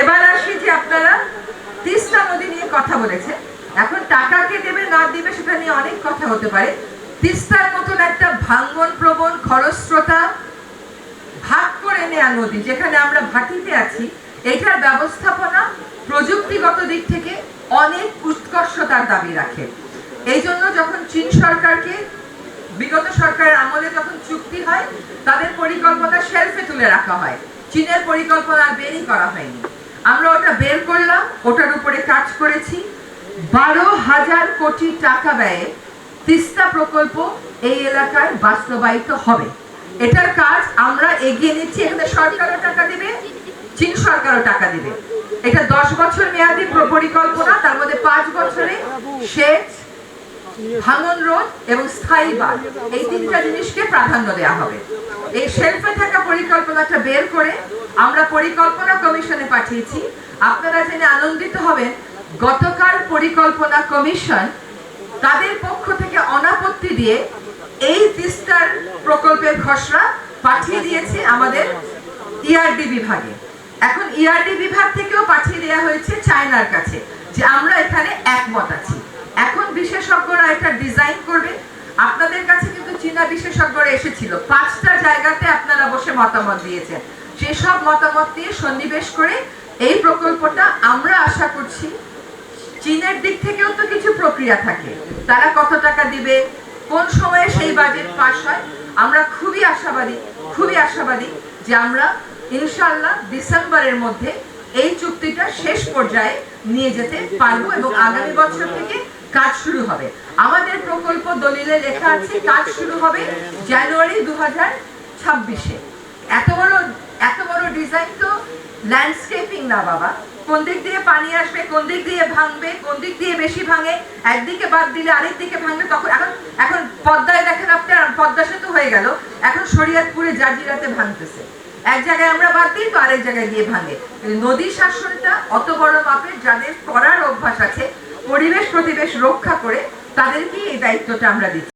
এবার আসি যে আপনারা তিস্তা নদী নিয়ে কথা বলেছেন। এখন টাকা কে দেবে না দিবে সেটা নিয়ে অনেক কথা হতে পারে। তিস্তার মতন একটা ভাঙ্গন প্রবণ খরস্রোতা ভাগ করে নেয়া নদী যেখানে আমরা ভাটিতে আছি, এটার ব্যবস্থাপনা প্রযুক্তিগত দিক থেকে অনেক উৎকর্ষতার দাবি রাখে। এই জন্য যখন চীন সরকারকে, বিগত সরকারের আমলে যখন চুক্তি হয়, তাদের পরিকল্পনা শেলফে তুলে রাখা হয়। চীনের পরিকল্পনা বেরই করা হয়নি। আমরা ওটা বের করলাম, ওটার উপরে কাজ করেছি। বারো হাজার কোটি টাকা ব্যয়ে তিস্তা প্রকল্প এই এলাকায় বাস্তবায়িত হবে। এটার কাজ আমরা এগিয়ে নিচ্ছি, এখানে সরকারও টাকা দেবে, চীন সরকারও টাকা দেবে। এটা দশ বছর মেয়াদী পরিকল্পনা, তার মধ্যে পাঁচ বছরে সেচ, ভাঙন রোধ এবং স্থায়ী বাঁধ। এই তিনটা জিনিসকে প্রাধান্য দেওয়া হবে। এই শেলফে থাকা পরিকল্পনাটা বের করে আমরা পরিকল্পনা কমিশনে পাঠিয়েছি। আপনারা জেনে আনন্দিত হবেন, গতকাল পরিকল্পনা কমিশন তাদের পক্ষ থেকে অনাপত্তি দিয়ে এই তিস্তার প্রকল্পের খসড়া পাঠিয়ে দিয়েছে আমাদের ইআরডি বিভাগে। এখন ইআরডি বিভাগ থেকেও পাঠিয়ে দেওয়া হয়েছে চায়নার কাছে যে আমরা এখানে একমত আছি। এখন বিশেষজ্ঞরা এটা ডিজাইন করবে। আপনাদের কাছে চীনা বিশেষজ্ঞরা এসেছিল। পাঁচটা জায়গাতে আপনারা বসে মতামত দিয়েছেন। সেসব মতামত দিয়ে সন্নিবেশ করে এই প্রকল্পটা আমরা আশা করছি, চীনের দিক থেকেও তো কিছু প্রক্রিয়া থাকে। তারা কত টাকা দিবে, কোন সময়ে সেই বাজেট পাস হয়, আমরা খুবই আশাবাদী খুবই আশাবাদী যে আমরা ইনশাআল্লাহ ডিসেম্বরের মধ্যে এই চুক্তিটা শেষ পর্যায়ে নিয়ে যেতে পারব এবং আগামী বছর থেকে কাজ শুরু হবে। আমাদের প্রকল্প দলিলে লেখা আছে, কাজ শুরু হবে জানুয়ারি দু হাজার ছাব্বিশে। এত বড় এত বড় ডিজাইন তো ল্যান্ডস্কেপিং না বাবা। কোন দিক দিয়ে পানি আসবে, কোন দিক দিয়ে ভাঙবে, কোন দিক দিয়ে বেশি ভাঙে, একদিকে বাদ দিলে আরেক দিকে ভাঙবে, তখন এখন এখন পদ্মায় দেখেন আপনার পদ্মা সেতু হয়ে গেল, এখন শরীয়তপুরে জাজিরাতে ভাঙতেছে। এক জায়গায় আমরা বাদ দিই তো আরেক জায়গায় গিয়ে ভাঙে। নদী শাসনটা অত বড় মাপের, যাদের করার অভ্যাস আছে পরিবেশ প্রতিবেশ রক্ষা করে তাদেরকে এই দায়িত্বটা আমরা দিচ্ছি।